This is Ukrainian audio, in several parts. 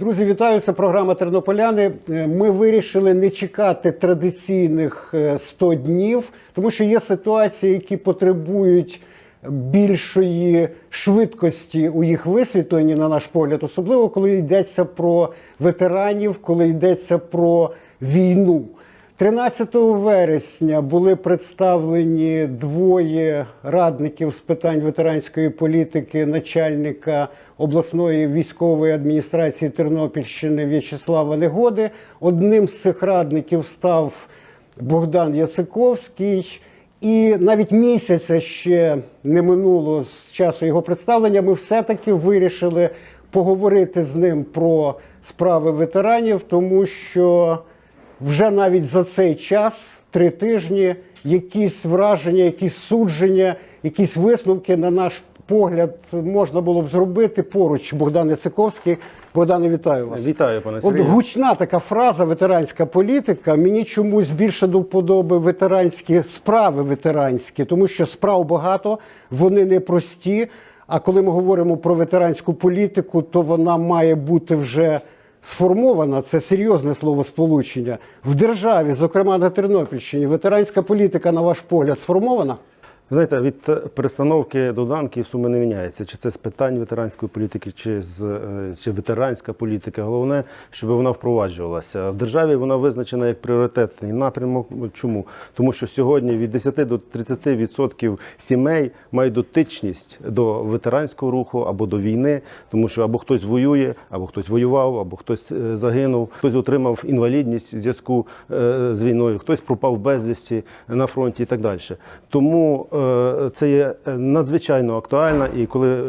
Друзі, вітаю! Це програма Тернополяни. Е, Ми вирішили не чекати традиційних е, 100 днів, тому що є ситуації, які потребують більшої швидкості у їх висвітленні, на наш погляд, особливо коли йдеться про ветеранів, коли йдеться про війну. 13 вересня були представлені двоє радників з питань ветеранської політики начальника обласної військової адміністрації Тернопільщини В'ячеслава Негоди. Одним з цих радників став Богдан Яциковський. І навіть місяця ще не минуло з часу його представлення. Ми все-таки вирішили поговорити з ним про справи ветеранів, тому що вже навіть за цей час, три тижні, якісь враження, якісь судження, якісь висновки, на наш погляд, можна було б зробити поруч. Богдан Яциковський. Богдане, вітаю вас. Вітаю, пане От гучна така фраза ветеранська політика. Мені чомусь більше до вподоби ветеранські справи ветеранські, тому що справ багато, вони непрості. А коли ми говоримо про ветеранську політику, то вона має бути вже сформована. Це серйозне словосполучення в державі, зокрема на Тернопільщині. Ветеранська політика, на ваш погляд, сформована? Знаєте, від перестановки доданків суми не міняється. Чи це з питань ветеранської політики, чи з е, чи ветеранська політика. Головне, щоб вона впроваджувалася. В державі вона визначена як пріоритетний напрямок. Чому? Тому що сьогодні від 10 до 30% сімей мають дотичність до ветеранського руху або до війни, тому що або хтось воює, або хтось воював, або хтось е, загинув, хтось отримав інвалідність в зв'язку е, з війною, хтось пропав безвісті на фронті і так далі. Тому це є е, надзвичайно актуально. І коли е,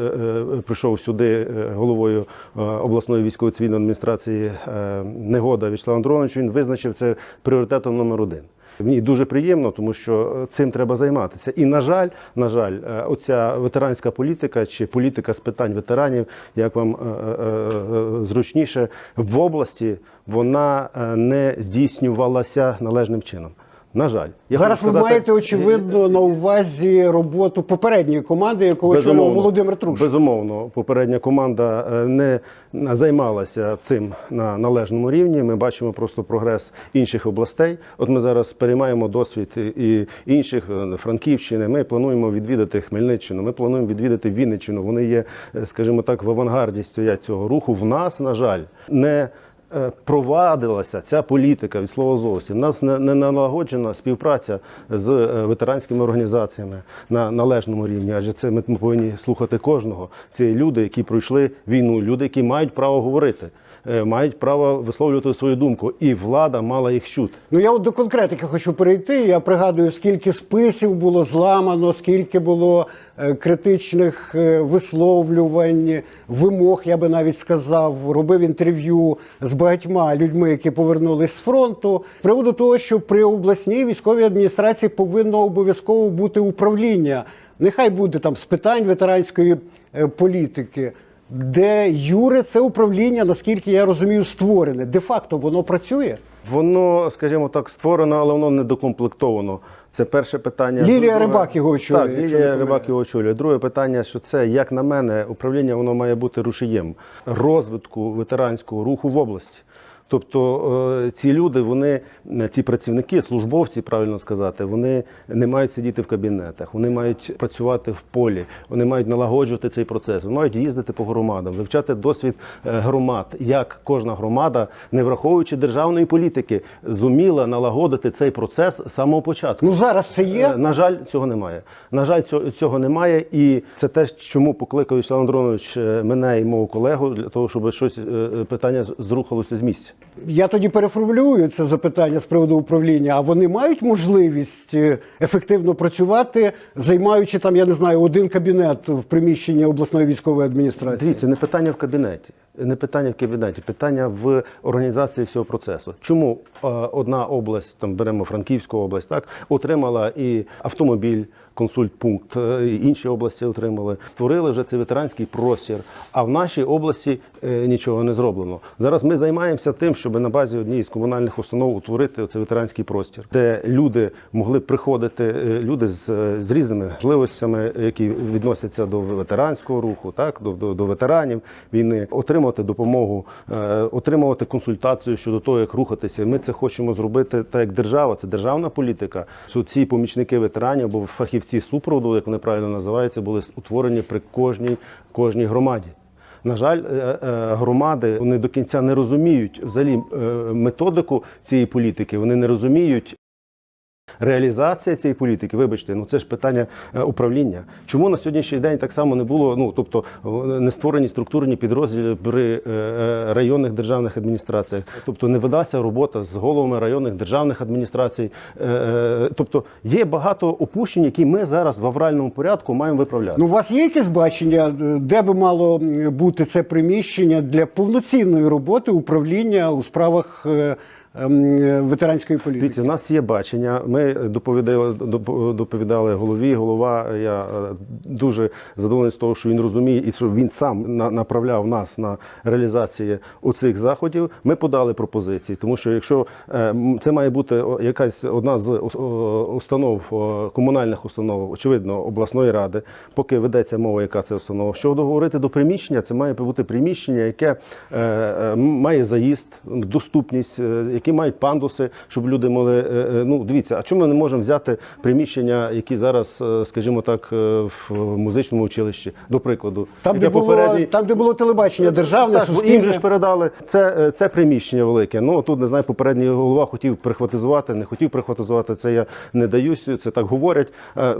е, прийшов сюди е, головою е, обласної військової цивільної адміністрації е, негода Вячеслав Андронович, він визначив це пріоритетом номер один. Мені дуже приємно, тому що е, цим треба займатися. І на жаль, на жаль, е, оця ветеранська політика чи політика з питань ветеранів, як вам е, е, е, зручніше, в області вона е, не здійснювалася належним чином. На жаль, Я Зараз ви сказати- маєте очевидно на увазі роботу попередньої команди, яку очолював Володимир Труш. Безумовно, попередня команда е, не займалася цим на належному рівні. Ми бачимо просто прогрес інших областей. От ми зараз переймаємо досвід і інших е, Франківщини. Ми плануємо відвідати Хмельниччину. Ми плануємо відвідати Вінниччину. Вони є, е, скажімо так, в авангарді стоять цього руху. В нас, на жаль, не Провадилася ця політика від слова зовсім. У нас не, не налагоджена співпраця з е, ветеранськими організаціями на належному рівні. Адже це ми повинні слухати кожного. Це люди, які пройшли війну, люди, які мають право говорити, е, мають право висловлювати свою думку, і влада мала їх чути. Ну я от до конкретики хочу перейти. Я пригадую, скільки списів було зламано, скільки було е, критичних е, висловлювань, вимог, я би навіть сказав, робив інтерв'ю з багатьма людьми, які повернулись з фронту. З приводу того, що при обласній військовій адміністрації повинно обов'язково бути управління. Нехай буде там з питань ветеранської е, політики. Де Юре це управління, наскільки я розумію, створене. Де-факто воно працює. Воно, скажімо так, створено, але воно не докомплектовано. Це перше питання. Лілія Друге- Рибак його очолює, Так, Лілія Рибак його очолює. Друге питання, що це, як на мене, управління воно має бути рушієм розвитку ветеранського руху в області. Тобто е, ці люди, вони, е, ці працівники, службовці, правильно сказати, вони не мають сидіти в кабінетах, вони мають працювати в полі, вони мають налагоджувати цей процес, вони мають їздити по громадам, вивчати досвід е, громад, як кожна громада, не враховуючи державної політики, зуміла налагодити цей процес з самого початку. Ну зараз це є. На жаль, цього немає. На жаль, цього, немає, і це те, чому покликав Вячеслав Андронович мене і мого колегу для того, щоб щось питання зрухалося з місця. Я тоді переформулюю це запитання з приводу управління. А вони мають можливість е, ефективно працювати, займаючи там, я не знаю, один кабінет в приміщенні обласної військової адміністрації. Дивіться, не питання в кабінеті, не питання в кабінеті, питання в організації всього процесу. Чому е, одна область, там беремо Франківську область, так отримала і автомобіль, консультпункт, е, інші області отримали, створили вже цей ветеранський простір. А в нашій області е, нічого не зроблено. Зараз ми займаємося тим, щоб на базі однієї з комунальних установ утворити цей ветеранський простір, де люди могли приходити, е, люди з, з різними можливостями, які відносяться до ветеранського руху, так до, до, до ветеранів війни, отримувати допомогу, отримувати консультацію щодо того, як рухатися. Ми це хочемо зробити так, як держава. Це державна політика. Що ці помічники ветеранів або фахівці супроводу, як вони правильно називаються, були утворені при кожній кожній громаді. На жаль, е, е, громади вони до кінця не розуміють взагалі е, методику цієї політики. Вони не розуміють. Реалізація цієї політики, вибачте, ну це ж питання е, управління. Чому на сьогоднішній день так само не було? Ну тобто не створені структурні підрозділи при е, е, районних державних адміністраціях, тобто не ведася робота з головами районних державних адміністрацій. Тобто є багато опущень, які ми зараз в авральному порядку маємо виправляти. Ну, у вас є якесь бачення, де би мало бути це приміщення для повноцінної роботи управління у справах ветеранської політики? Дивіться, у нас є бачення. Ми доповідали, доповідали голові. Голова я е, дуже задоволений з того, що він розуміє і що він сам на- направляв нас на реалізацію оцих заходів. Ми подали пропозиції, тому що якщо е, це має бути якась одна з установ, комунальних установ, очевидно, обласної ради, поки ведеться мова, яка це установа. Щодо говорити до приміщення, це має бути приміщення, яке е, е, має заїзд, доступність, е, які мають пандуси, щоб люди могли. е, е, Ну, дивіться, а чому ми не можемо взяти приміщення, які зараз, е, скажімо так, в музичному училищі, до прикладу, Там, де було, попередній- там, де було телебачення державне, так, суспільне. їм же ж передали це, це приміщення велике. Ну тут не знаю, попередній голова хотів прихватизувати, не хотів прихватизувати. Це я не даюсь. Це так говорять.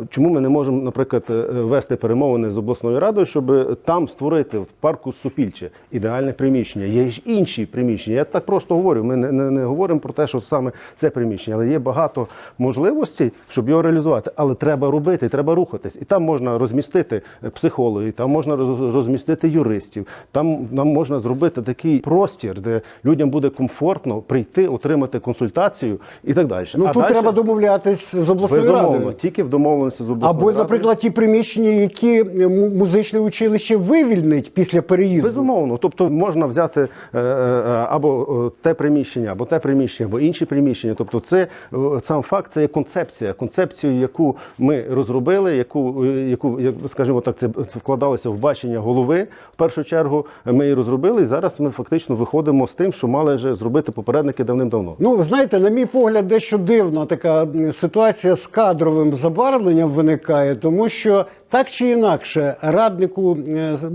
Чому ми не можемо, наприклад, вести перемовини з обласною радою, щоб там створити в парку Супільче ідеальне приміщення? Є ж інші приміщення. Я так просто говорю. Ми не, не, не говоримо про те, що саме це приміщення, але є багато можливостей, щоб його реалізувати. Але треба робити, треба рухатись. І там можна розмістити е, психологів, там можна розмістити юристів, там нам можна зробити такий простір, де людям буде комфортно прийти, отримати консультацію і так далі. Ну А тут дальше- треба домовлятись з обласною безумовно, радою. тільки в домовленості з обласною Або, радою. наприклад, ті приміщення, які е, музичне училище вивільнить після переїзду. Безумовно, тобто можна взяти е, або те приміщення, або те приміщення, або інші приміщення. Тобто, це е, сам факт, це є концепція. Концепцію, яку ми розробили, яку, е, яку як скажімо так, це вкладалося в бачення голови. В першу чергу ми її розробили, і зараз ми фактично виходимо з тим, що мали вже зробити попередники давним-давно. Ну, знаєте, на мій погляд, дещо дивна така ситуація з кадровим забарвленням виникає, тому що так чи інакше, раднику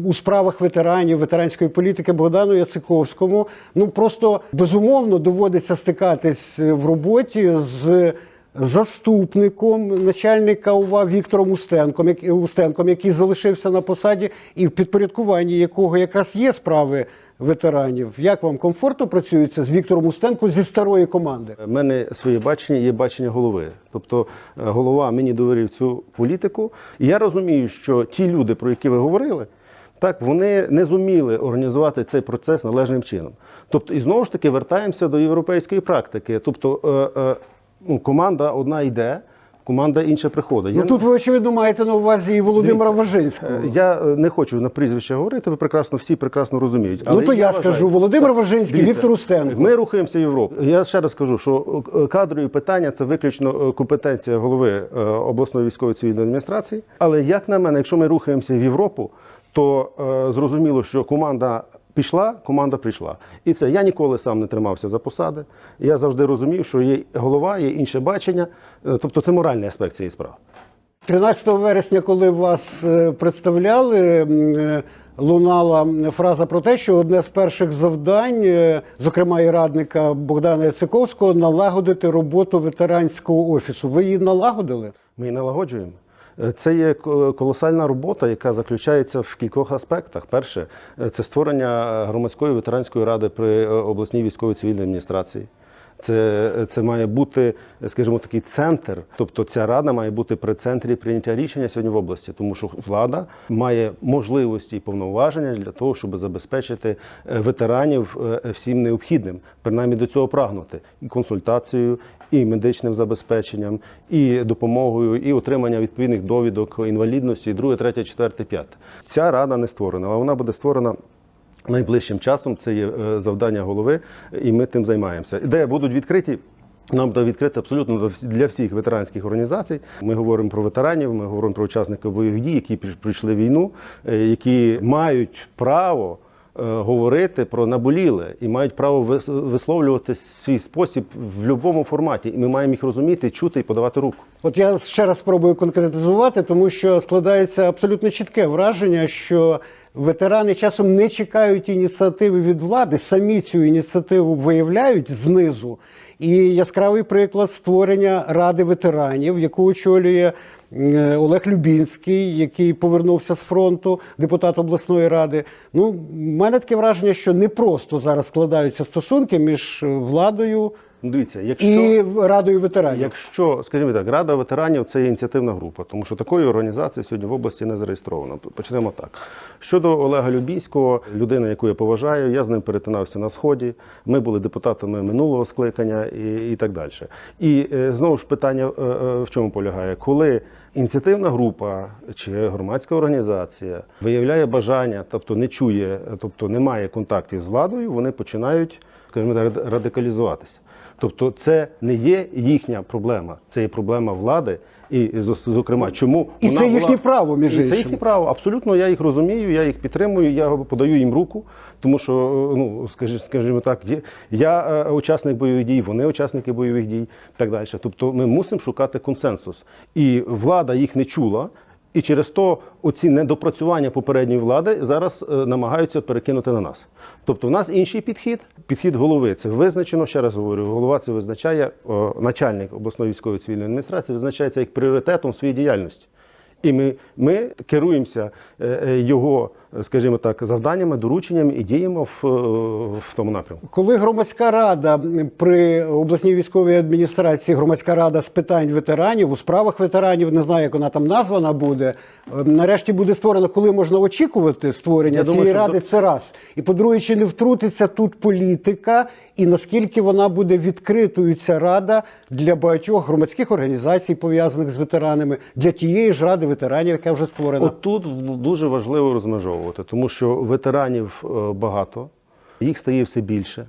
у справах ветеранів, ветеранської політики Богдану Яциковському, ну просто безумовно доводиться стикатись е, в роботі з. Заступником начальника УВА Віктором Устенком, як- Устенком, який залишився на посаді, і в підпорядкуванні якого якраз є справи ветеранів. Як вам комфортно працюється з Віктором Устенко зі старої команди? У мене своє бачення є бачення голови. Тобто е, голова мені довірив цю політику. І я розумію, що ті люди, про які ви говорили, так вони не зуміли організувати цей процес належним чином. Тобто, і знову ж таки вертаємося до європейської практики. Тобто е, е, ну, команда одна йде, команда інша приходить. Ну Я- тут ви очевидно маєте на увазі і Володимира Важинського. Е, Я е, не хочу на прізвище говорити, ви прекрасно всі прекрасно розуміють. Ну то я, скажу вважаю- Володимир Важинський, Дивіться, Віктор Устенко. Ми рухаємося в Європу. Я ще раз кажу, що е, кадрові питання це виключно компетенція голови обласної військової цивільної адміністрації. Але як на мене, якщо ми рухаємося в Європу, то е, зрозуміло, що команда. Пішла, команда прийшла. І це я ніколи сам не тримався за посади. Я завжди розумів, що є голова, є інше бачення. Е, Тобто це моральний аспект цієї справи. 13 вересня, коли вас е, представляли, е, лунала фраза про те, що одне з перших завдань, зокрема і радника Богдана Яциковського, налагодити роботу ветеранського офісу. Ви її налагодили? Ми її налагоджуємо. Е, Це є колосальна робота, яка заключається в кількох аспектах. Перше, е, це створення громадської ветеранської ради при е, обласній військовій цивільній адміністрації. Це, це має бути, скажімо, такий центр. Тобто ця рада має бути при центрі прийняття рішення сьогодні в області, тому що влада має можливості і повноваження для того, щоб забезпечити е, ветеранів е, всім необхідним, принаймні до цього прагнути і консультацією, і медичним забезпеченням, і допомогою, і отримання відповідних довідок інвалідності, друге, третє, четверте, п'яте. Ця рада не створена, але вона буде створена. Найближчим часом це є е, завдання голови, і ми тим займаємося. Де будуть відкриті. Нам буде відкрити абсолютно для всіх ветеранських організацій. Ми говоримо про ветеранів, ми говоримо про учасників бойових дій, які пройшли війну, е, які мають право говорити про наболіле і мають право висловлювати свій спосіб в будь-якому форматі. І ми маємо їх розуміти, чути і подавати руку. От я ще раз спробую конкретизувати, тому що складається абсолютно чітке враження, що ветерани часом не чекають ініціативи від влади, самі цю ініціативу виявляють знизу. І яскравий приклад створення ради ветеранів, яку очолює е, Олег Любінський, який повернувся з фронту, депутат обласної ради. Ну, в мене таке враження, що не просто зараз складаються стосунки між владою Дивіться, якщо і радою ветеранів. Якщо, скажімо так, Рада ветеранів це є ініціативна група, тому що такої організації сьогодні в області не зареєстровано. Почнемо так. Щодо Олега Любійського, людина, яку я поважаю, я з ним перетинався на сході. Ми були депутатами минулого скликання і, і так далі. І е, знову ж питання е, е, в чому полягає, коли ініціативна група чи громадська організація виявляє бажання, тобто не чує, тобто не має контактів з владою, вони починають, скажімо радикалізуватися. Тобто це не є їхня проблема, це є проблема влади. І зо- зокрема, чому І вона це була- право, між І це їхнє право. Абсолютно, я їх розумію, я їх підтримую, я подаю їм руку, тому що ну скажі- скажімо так, я е, учасник бойових дій, вони учасники бойових дій, так далі. Тобто, ми мусимо шукати консенсус, і влада їх не чула. І через то оці недопрацювання попередньої влади зараз е, намагаються перекинути на нас. Тобто, в нас інший підхід, підхід голови. Це визначено, ще раз говорю, голова це визначає, о, начальник обласної військової цивільної адміністрації визначається як пріоритетом в своїй діяльності. І ми, ми керуємося е, е, його, е, скажімо так, завданнями, дорученнями і діємо в, е, в тому напрямку. Коли громадська рада при обласній військовій адміністрації, громадська рада з питань ветеранів у справах ветеранів, не знаю, як вона там названа буде, е, нарешті буде створена, коли можна очікувати створення Я цієї думаю, ради, Що... це раз. І по-друге, чи не втрутиться тут політика, і наскільки вона буде відкритою ця рада для багатьох громадських організацій, пов'язаних з ветеранами, для тієї ж ради ветеранів, яка вже створена. От тут дуже важливо розмежовувати, тому що ветеранів е, багато, їх стає все більше.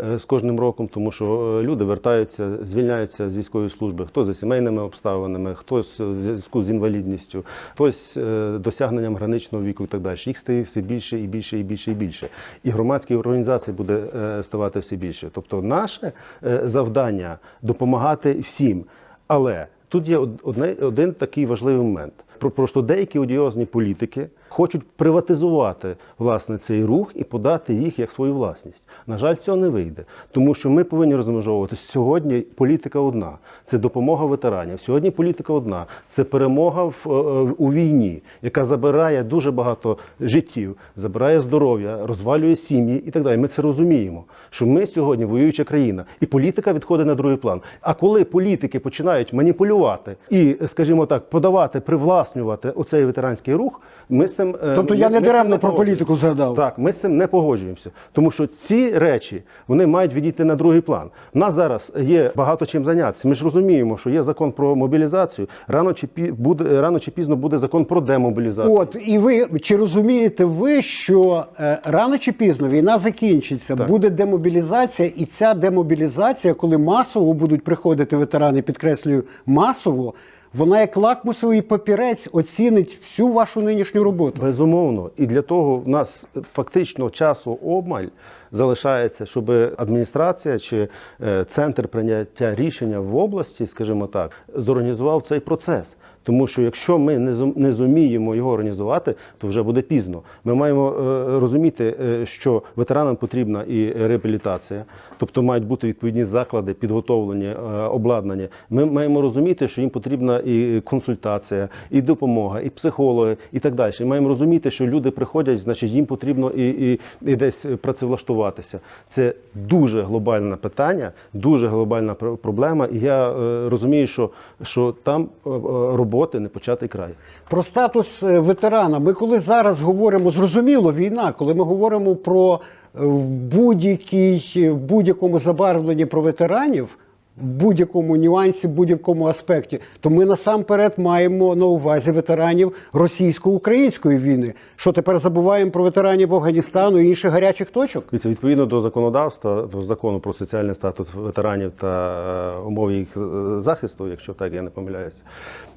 Е, З кожним роком, тому що е, люди вертаються, звільняються з військової служби, хто за сімейними обставинами, хтось в зв'язку з інвалідністю, хтось е, досягненням граничного віку і так далі. Їх стає все більше і більше і більше і більше. І громадських організацій буде ставати все більше. Тобто, наше завдання допомагати всім. Але тут є один такий важливий момент. Про просто деякі одіозні політики хочуть приватизувати власне цей рух і подати їх як свою власність. На жаль, цього не вийде, тому що ми повинні розмежовувати сьогодні. Політика одна це допомога ветеранів. Сьогодні політика одна це перемога в, е, у війні, яка забирає дуже багато життів, забирає здоров'я, розвалює сім'ї і так далі. Ми це розуміємо. Що ми сьогодні воююча країна, і політика відходить на другий план. А коли політики починають маніпулювати і, скажімо так, подавати, привласнювати оцей ветеранський рух, ми з цим е, Тобто ми- я не даремно про політику згадав. Так, ми з цим не погоджуємося, тому що ці речі вони мають відійти на другий план. У нас зараз є багато чим зайнятися. Ми ж розуміємо, що є закон про мобілізацію. Рано чи пі буде рано чи пізно буде закон про демобілізацію. От і ви чи розумієте ви, що е, рано чи пізно війна закінчиться, Так. буде демобілізація, і ця демобілізація, коли масово будуть приходити ветерани, підкреслюю, масово, вона як лакмусовий папірець оцінить всю вашу нинішню роботу. Безумовно, і для того в нас фактично часу обмаль залишається, щоб адміністрація чи е, центр прийняття рішення в області, скажімо так, зорганізував цей процес. Тому що якщо ми не зум- не зуміємо його організувати, то вже буде пізно. Ми маємо е, розуміти, е, що ветеранам потрібна і реабілітація, тобто мають бути відповідні заклади, підготовлені, е, обладнані. Ми маємо розуміти, що їм потрібна і консультація, і допомога, і психологи, і так далі. І маємо розуміти, що люди приходять, значить їм потрібно і, і, і десь працевлаштуватися. Це дуже глобальне питання, дуже глобальна пр- проблема. І я розумію, що, що там е, роботи не початий край. Про статус е, ветерана. Ми коли зараз говоримо, зрозуміло, війна, коли ми говоримо про е, будь-який е, в будь-якому забарвленні про ветеранів. В будь-якому нюансі, в будь-якому аспекті, то ми насамперед маємо на увазі ветеранів російсько-української війни. Що тепер забуваємо про ветеранів Афганістану і інших гарячих точок? Дивіться, відповідно до законодавства, до закону про соціальний статус ветеранів та умов їх захисту, якщо так я не помиляюся,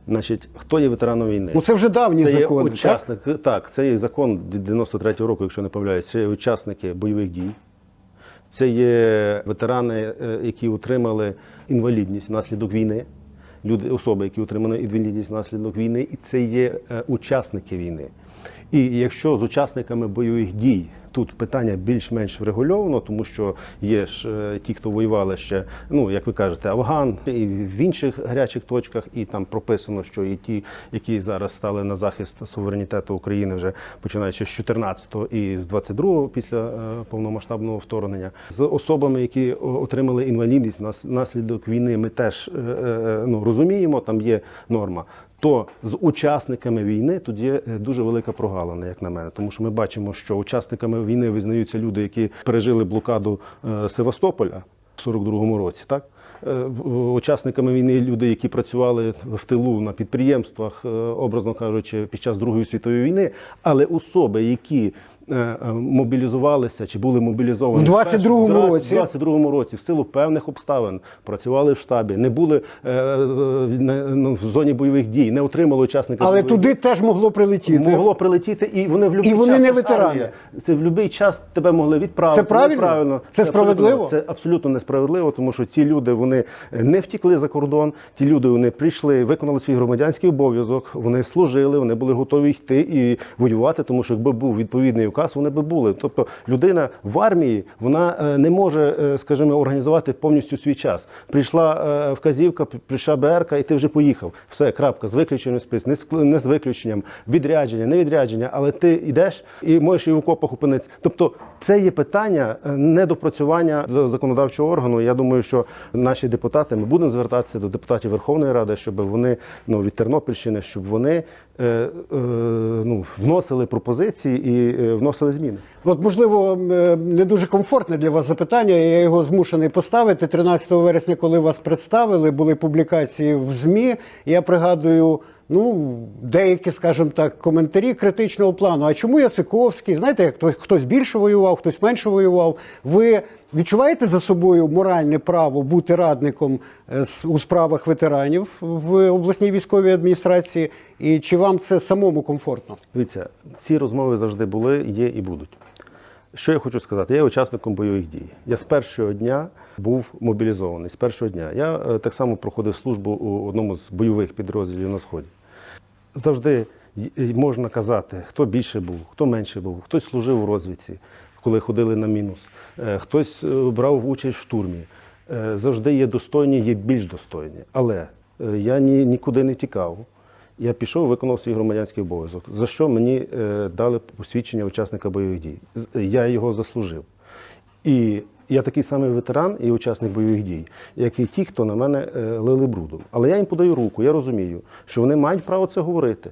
Значить, хто є ветераном війни? Ну це вже давні Це є закони. так? так? це є закон 93-го року, якщо не помиляюсь, це є учасники бойових дій. Це є ветерани, е, які отримали інвалідність внаслідок війни, люди, особи, які отримали інвалідність внаслідок війни, і це є е, учасники війни. І якщо з учасниками бойових дій тут питання більш-менш врегульовано, тому що є ж е, ті, хто воювали ще, ну як ви кажете, Афган і в інших гарячих точках, і там прописано, що і ті, які зараз стали на захист суверенітету України, вже починаючи з 14-го і з 22-го після е, повномасштабного вторгнення, з особами, які отримали інвалідність нас- внаслідок війни, ми теж е, е, ну розуміємо, там є норма. То з учасниками війни тут є е, дуже велика прогалина, як на мене, тому що ми бачимо, що учасниками війни визнаються люди, які пережили блокаду е, Севастополя в 42-му році, так. Е, Учасниками війни люди, які працювали в тилу на підприємствах, образно кажучи, під час Другої світової війни, але особи, які мобілізувалися чи були мобілізовані перші- 22-му в 20 році. 22-му році в силу певних обставин працювали в штабі, не були е, е, ну, в зоні бойових дій, не отримали учасника. Але бойових туди теж могло прилетіти. Могло прилетіти, і вони в будь-який І вони час не ветерани. Це в будь-який час тебе могли відправити. Це правильно? неправильно. Це справедливо? Це абсолютно несправедливо, тому що ті люди вони не втікли за кордон. Ті люди вони прийшли, виконали свій громадянський обов'язок. Вони служили, вони були готові йти і воювати, тому що якби був відповідний указ, вони би були. Тобто людина в армії вона е, не може, е, скажімо, організувати повністю свій час. Прийшла е, вказівка, прийшла БРК, і ти вже поїхав. Все, крапка, з виключенням спис, не з, виключенням, відрядження, не відрядження, але ти йдеш і можеш і в окопах опинитися. Тобто це є питання е, недопрацювання законодавчого органу. Я думаю, що наші депутати ми будемо звертатися до депутатів Верховної Ради, щоб вони ну від Тернопільщини, щоб вони е, е, ну вносили пропозиції і е, вносили зміни. От, можливо, е, не дуже комфортне для вас запитання. Я його змушений поставити. 13 вересня, коли вас представили, були публікації в ЗМІ. Я пригадую. Ну, деякі, скажімо так, коментарі критичного плану. А чому Яциковський? Знаєте, як хтось, хтось більше воював, хтось менше воював. Ви відчуваєте за собою моральне право бути радником е, у справах ветеранів в обласній військовій адміністрації? І чи вам це самому комфортно? Дивіться, ці розмови завжди були, є і будуть. Що я хочу сказати? Я є учасником бойових дій. Я з першого дня був мобілізований. З першого дня. Я е, так само проходив службу у одному з бойових підрозділів на Сході. Завжди можна казати, хто більше був, хто менше був, хтось служив у розвідці, коли ходили на мінус, е, хтось е, брав участь в штурмі. Завжди є достойні, є більш достойні. Але я ні, нікуди не тікав. Я пішов, виконав свій громадянський обов'язок, за що мені дали посвідчення учасника бойових дій. Я його заслужив. І я такий самий ветеран і учасник бойових дій, як і ті, хто на мене е, лили брудом. Але я їм подаю руку, я розумію, що вони мають право це говорити.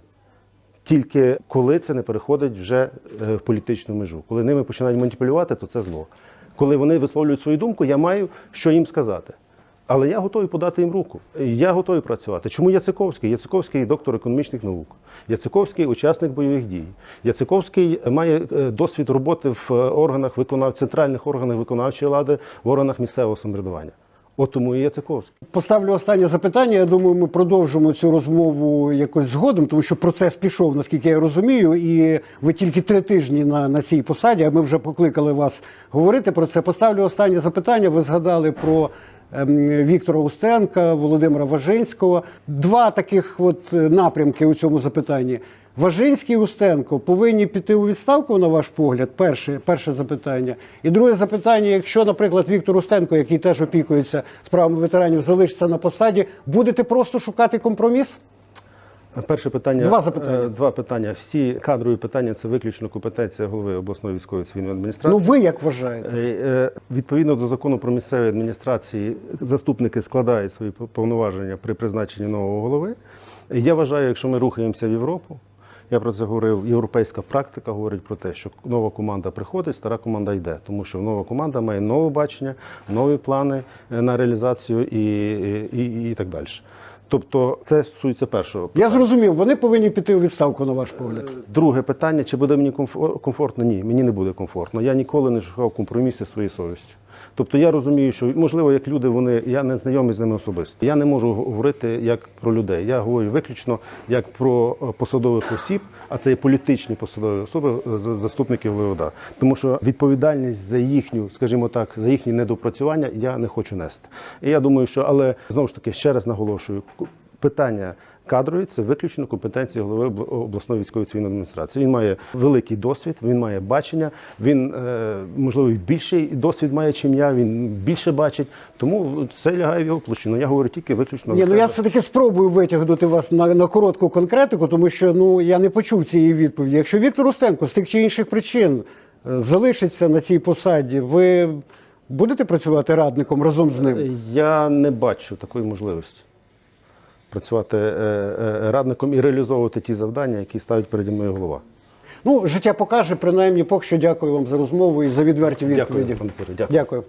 Тільки коли це не переходить вже е, в політичну межу. Коли ними починають маніпулювати, то це зло. Коли вони висловлюють свою думку, я маю що їм сказати. Але я готовий подати їм руку. Я готовий працювати. Чому Яциковський? Яциковський доктор економічних наук. Яциковський учасник бойових дій. Яциковський має е, досвід роботи в е, органах виконав центральних органах виконавчої влади, в органах місцевого самоврядування. От тому і Яциковський. Поставлю останнє запитання. Я думаю, ми продовжимо цю розмову якось згодом, тому що процес пішов, наскільки я розумію, і ви тільки три тижні на, на цій посаді. А ми вже покликали вас говорити про це. Поставлю останнє запитання. Ви згадали про Віктора Устенка, Володимира Важинського. Два таких от е, напрямки у цьому запитанні. Важинський і Устенко повинні піти у відставку, на ваш погляд? Перше, перше запитання. І друге запитання: якщо, наприклад, Віктор Устенко, який теж опікується справами ветеранів, залишиться на посаді, будете просто шукати компроміс? Перше питання. Два запитання. е, Два питання. Всі кадрові питання це виключно компетенція голови обласної військової цивільної Ну ви як вважаєте? Е, е, Відповідно до закону про місцеві адміністрації, заступники складають свої повноваження при призначенні нового голови. Я вважаю, якщо ми рухаємося в Європу, я про це говорив, європейська практика говорить про те, що нова команда приходить, стара команда йде, тому що нова команда має нове бачення, нові плани на реалізацію і, і, і, і так далі. Тобто це стосується першого Я зрозумів, вони повинні піти у відставку, на ваш погляд. Друге питання: чи буде мені комфортно? Ні, мені не буде комфортно. Я ніколи не шукав компроміси своєю совістю. Тобто я розумію, що можливо, як люди, вони я не знайомий з ними особисто. Я не можу говорити як про людей. Я говорю виключно як про е, посадових осіб, а це є політичні посадові особи, е, з- заступники голови ОДА. Тому що відповідальність за їхню, скажімо так, за їхні недопрацювання я не хочу нести. І я думаю, що але знову ж таки ще раз наголошую, питання. Кадрові це виключно компетенції голови обласної військової цивільної адміністрації. Він має великий досвід, він має бачення. Він е, можливо більший досвід має, чим я. Він більше бачить. Тому це лягає в його площину. Я говорю тільки виключно Ні, ну я все-таки спробую витягнути вас на, на коротку конкретику, тому що ну я не почув цієї відповіді. Якщо Віктор Устенко з тих чи інших причин е, залишиться на цій посаді, ви будете працювати радником разом з ним? Я не бачу такої можливості працювати е, е, радником і реалізовувати ті завдання, які ставить переді мною голова. Ну, життя покаже, принаймні, поки що дякую вам за розмову і за відверті відповіді. дякую. Дякую.